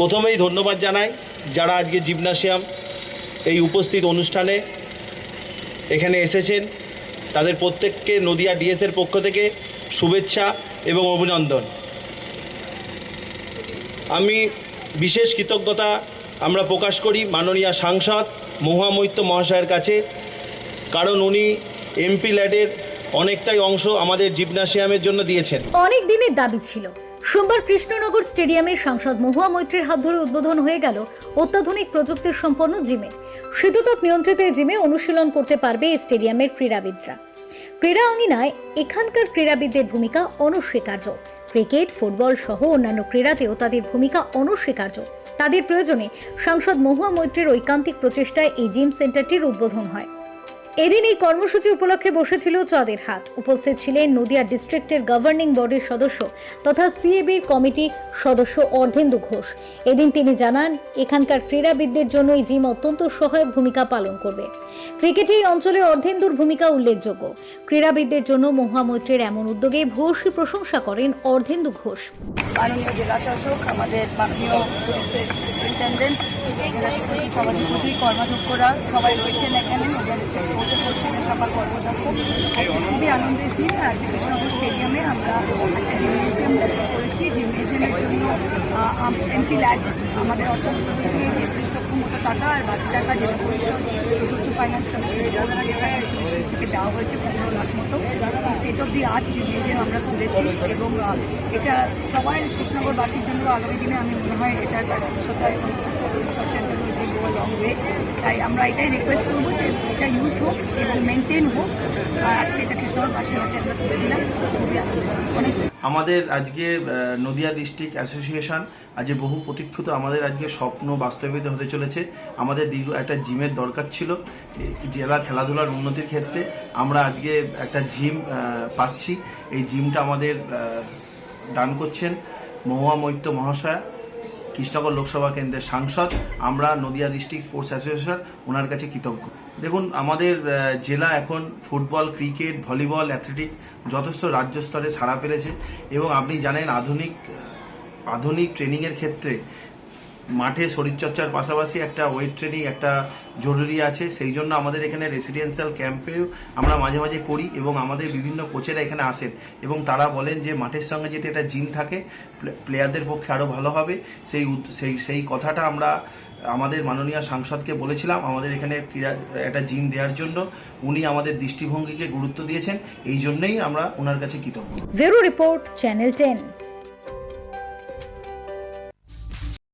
প্রথমেই ধন্যবাদ জানাই যারা আজকে জিমনাসিয়াম এই উপস্থিত অনুষ্ঠানে এখানে এসেছেন। তাদের প্রত্যেককে নদিয়া ডিএসের পক্ষ থেকে শুভেচ্ছা এবং অভিনন্দন। আমি বিশেষ কৃতজ্ঞতা আমরা প্রকাশ করি মাননীয় সাংসদ মহামৈত্য মহাশয়ের কাছে, কারণ উনি এমপি ল্যাডের অনেকটাই অংশ আমাদের জিমনাসিয়ামের জন্য দিয়েছেন। অনেক দিনের দাবি ছিল। সোমবার কৃষ্ণনগর স্টেডিয়ামের সাংসদ মহুয়া মৈত্রীর হাত ধরে উদ্বোধন হয়ে গেল অত্যাধুনিক প্রযুক্তির সম্পন্ন জিমে। শীততাপ নিয়ন্ত্রিত এই জিমে অনুশীলন করতে পারবে এই স্টেডিয়ামের ক্রীড়াবিদরা। ক্রীড়া অঙ্গিনায় এখানকার ক্রীড়াবিদদের ভূমিকা অনস্বীকার্য। ক্রিকেট, ফুটবল সহ অন্যান্য ক্রীড়াতেও তাদের ভূমিকা অনস্বীকার্য। তাদের প্রয়োজনে সাংসদ মহুয়া মৈত্রীর ঐকান্তিক প্রচেষ্টায় এই জিম সেন্টারটির উদ্বোধন হয়। এদিন এই কর্মসূচি উপলক্ষে বসেছিল চাঁদের হাট। উপস্থিত ছিলেন নদিয়া ডিস্ট্রিক্টের গভর্নিং বডির সদস্য তথা সিএবির কমিটি সদস্য অর্ধেন্দু ঘোষ। এদিন তিনি জানান, এখানকার ক্রীড়াবিদদের জন্য এই জিম অত্যন্ত সহায়ক ভূমিকা পালন করবে। ক্রিকেটে এই অঞ্চলে অর্ধেন্দুর ভূমিকা উল্লেখযোগ্য। ক্রীড়াবিদদের জন্য মহামৈত্রীর এমন উদ্যোগে ভূয়সী প্রশংসা করেন অর্ধেন্দু ঘোষ। মাননীয় জেলা শাসক আমাদের মাননীয় পুলিশের সুপারিনটেন্ডেন্ট কর্মাধ্যক্ষরা সবাই রয়েছেন এখানে স্পোর্টস অ্যাসোসিয়েশনের সবার কর্মদক্ষ আজকে খুবই আনন্দের দিন। আজকে কৃষ্ণনগর স্টেডিয়ামে আমরা একটা জিমনেজিয়াম করেছি। জিমনেজিয়ামের জন্য এমপি ল্যাড আমাদের অর্থমন্ত্রী থেকে তেত্রিশ লক্ষ মতো টাকা আর বাকি টাকা জেলা পরিষদ, চতুর্থ ফাইন্যান্স কমিশন থেকে দেওয়া হয়েছে পনেরো লাখ মতো। State of the art gymnasium আমরা তুলেছি এবং এটা সবাই কৃষ্ণনগরবাসীর জন্য আগামী দিনে আমি মনে হয় এটা তার সুস্থতা এবং চর্চার জন্য লং ওয়ে তাই আমরা এটাই রিকোয়েস্ট করব যে এটা ইউজ হোক এবং মেনটেন হোক। আজকে এটা কৃষ্ণনগরবাসীর হাতে আমরা তুলে দিলাম। অনেক আমাদের আজকে নদিয়া ডিস্ট্রিক্ট অ্যাসোসিয়েশন আজ বহু প্রতীক্ষিত। আমাদের আজকে স্বপ্ন বাস্তবায়িত হতে চলেছে। আমাদের দীর্ঘ একটা জিমের দরকার ছিল জেলা খেলাধুলার উন্নতির ক্ষেত্রে। আমরা আজকে একটা জিম পাচ্ছি। এই জিমটা আমাদের দান করছেন মহুয়া মৈত্য মহাশয়া। কৃষ্ণনগর লোকসভা কেন্দ্রের সাংসদ, আমরা নদিয়া ডিস্ট্রিক্ট স্পোর্টস অ্যাসোসিয়েশন, ওনার কাছে কৃতজ্ঞ। দেখুন, আমাদের জেলা এখন ফুটবল, ক্রিকেট, ভলিবল, অ্যাথলেটিক্স যথেষ্ট রাজ্য স্তরে ছাড়া ফেলেছে এবং আপনি জানেন আধুনিক আধুনিক ট্রেনিংয়ের ক্ষেত্রে মাঠে শরীরচর্চার পাশাপাশি একটা ওয়েট ট্রেনিং একটা জরুরি আছে। সেই জন্য আমাদের এখানে রেসিডেন্সিয়াল ক্যাম্পেও আমরা মাঝে মাঝে করি এবং আমাদের বিভিন্ন কোচেরা এখানে আসেন এবং তারা বলেন যে মাঠের সঙ্গে যদি একটা জিম থাকে প্লে- প্লেয়ারদের পক্ষে আরও ভালো হবে। সেই সেই সেই কথাটা আমরা আমাদের মাননীয় সাংসদকে বলেছিলাম, আমাদের এখানে ক্রীড়া, একটা জিম দেওয়ার জন্য। উনি আমাদের দৃষ্টিভঙ্গিকে গুরুত্ব দিয়েছেন, এই জন্যই আমরা ওনার কাছে কৃতজ্ঞ। Report, channel ten.